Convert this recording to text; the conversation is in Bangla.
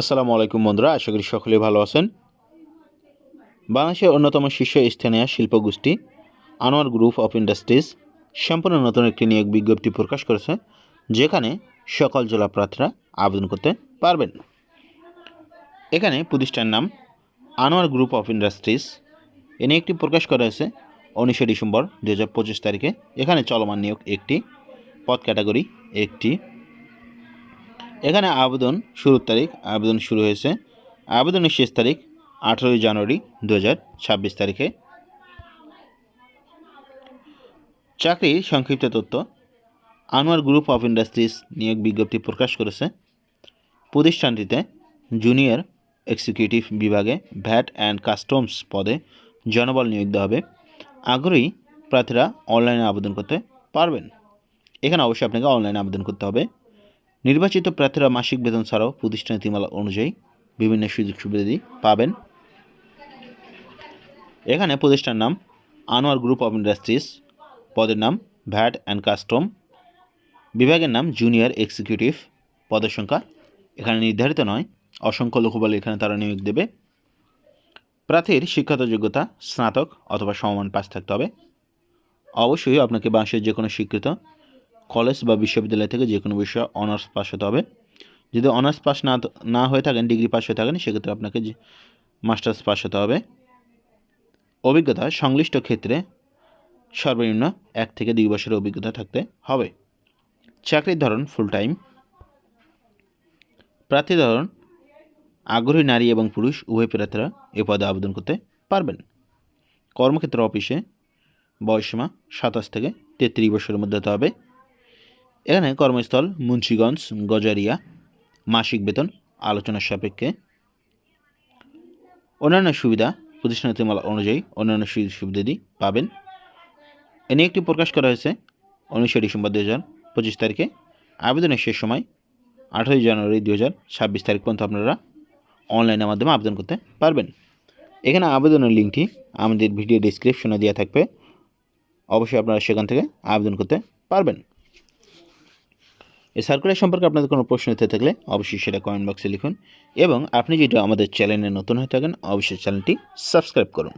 আসসালামু আলাইকুম বন্ধুরা, আশা করি সকলে ভালো আছেন। বাংলাদেশের অন্যতম শীর্ষ স্থানীয় শিল্পগোষ্ঠী আনোয়ার গ্রুপ অফ ইন্ডাস্ট্রিজ সম্পূর্ণ নতুন একটি নিয়োগ বিজ্ঞপ্তি প্রকাশ করেছে, যেখানে সকল জেলা প্রার্থীরা আবেদন করতে পারবেন। এখানে প্রতিষ্ঠান নাম আনোয়ার গ্রুপ অফ ইন্ডাস্ট্রিজ। এ নিয়োগটি প্রকাশ করা হয়েছে উনিশে ডিসেম্বর দু হাজার পঁচিশ তারিখে। এখানে চলমান নিয়োগ একটি, পদ ক্যাটাগরি একটি। এখানে আবেদন শুরুর তারিখ, আবেদন শুরু হয়েছে। আবেদনের শেষ তারিখ আঠেরোই জানুয়ারি দু হাজার ছাব্বিশ তারিখে। চাকরির সংক্ষিপ্ত তথ্য। আনোয়ার গ্রুপ অফ ইন্ডাস্ট্রিজ নিয়োগ বিজ্ঞপ্তি প্রকাশ করেছে। প্রতিষ্ঠানটিতে জুনিয়র এক্সিকিউটিভ বিভাগে ভ্যাট অ্যান্ড কাস্টমস পদে জনবল নিয়োগ দেওয়া হবে। আগ্রহী প্রার্থীরা অনলাইনে আবেদন করতে পারবেন। এখানে অবশ্যই আপনাকে অনলাইনে আবেদন করতে হবে। নির্বাচিত প্রার্থীরা মাসিক বেতন ছাড়াও প্রতিষ্ঠান নীতিমালা অনুযায়ী বিভিন্ন সুযোগ সুবিধাদি পাবেন। এখানে প্রতিষ্ঠান নাম আনোয়ার গ্রুপ অফ ইন্ডাস্ট্রিজ, পদের নাম ভ্যাট অ্যান্ড কাস্টম, বিভাগের নাম জুনিয়র এক্সিকিউটিভ পদের সংখ্যা এখানে নির্ধারিত নয়, অসংখ্য লোকবল এখানে তারা নিয়োগ দেবে। প্রার্থীর শিক্ষাগত যোগ্যতা, স্নাতক অথবা সমমান পাস থাকতে হবে। অবশ্যই আপনাকে বাংলাদেশের যে কোনো স্বীকৃত কলেজ বা বিশ্ববিদ্যালয় থেকে যে কোনো বিষয়ে অনার্স পাস হতে হবে। যদি অনার্স পাস না না হয়ে থাকেন, ডিগ্রি পাস হয়ে থাকেন, সেক্ষেত্রে আপনাকে মাস্টার্স পাস হতে হবে। অভিজ্ঞতা সংশ্লিষ্ট ক্ষেত্রে সর্বনিম্ন এক থেকে দুই বছরের অভিজ্ঞতা থাকতে হবে। চাকরির ধরন ফুল টাইম প্রার্থী ধরন আগ্রহী নারী এবং পুরুষ, উভয় প্রার্থীরা এ পদে আবেদন করতে পারবেন। কর্মক্ষেত্র অফিসে বয়সীমা সাতাশ থেকে তেত্রিশ বছরের মধ্যে হতে হবে। এখানে কর্মস্থল, মুন্সীগঞ্জ, গজারিয়া, মাসিক বেতন আলোচনার সাপেক্ষে। অন্যান্য সুবিধা, প্রতিষ্ঠানের নীতিমালা অনুযায়ী অন্যান্য সুবিধাদি পাবেন। এ নিয়ে একটি প্রকাশ করা হয়েছে উনিশে ডিসেম্বর দু হাজার পঁচিশ তারিখে। আবেদনের শেষ সময় আঠারোই জানুয়ারি দু হাজার ছাব্বিশ তারিখ পর্যন্ত আপনারা অনলাইনের মাধ্যমে আবেদন করতে পারবেন। এখানে আবেদনের লিঙ্কটি আমাদের ভিডিও ডিসক্রিপশনে দেওয়া থাকবে। অবশ্যই আপনারা সেখান থেকে আবেদন করতে পারবেন। এই সার্কুলার সম্পর্কে আপনাদের কোনো প্রশ্ন হতে থাকলে অবশ্যই সেটা কমেন্ট বক্সে লিখুন এবং আপনি যদি আমাদের চ্যানেলে নতুন হয়ে থাকেন, অবশ্যই চ্যানেলটি সাবস্ক্রাইব করুন।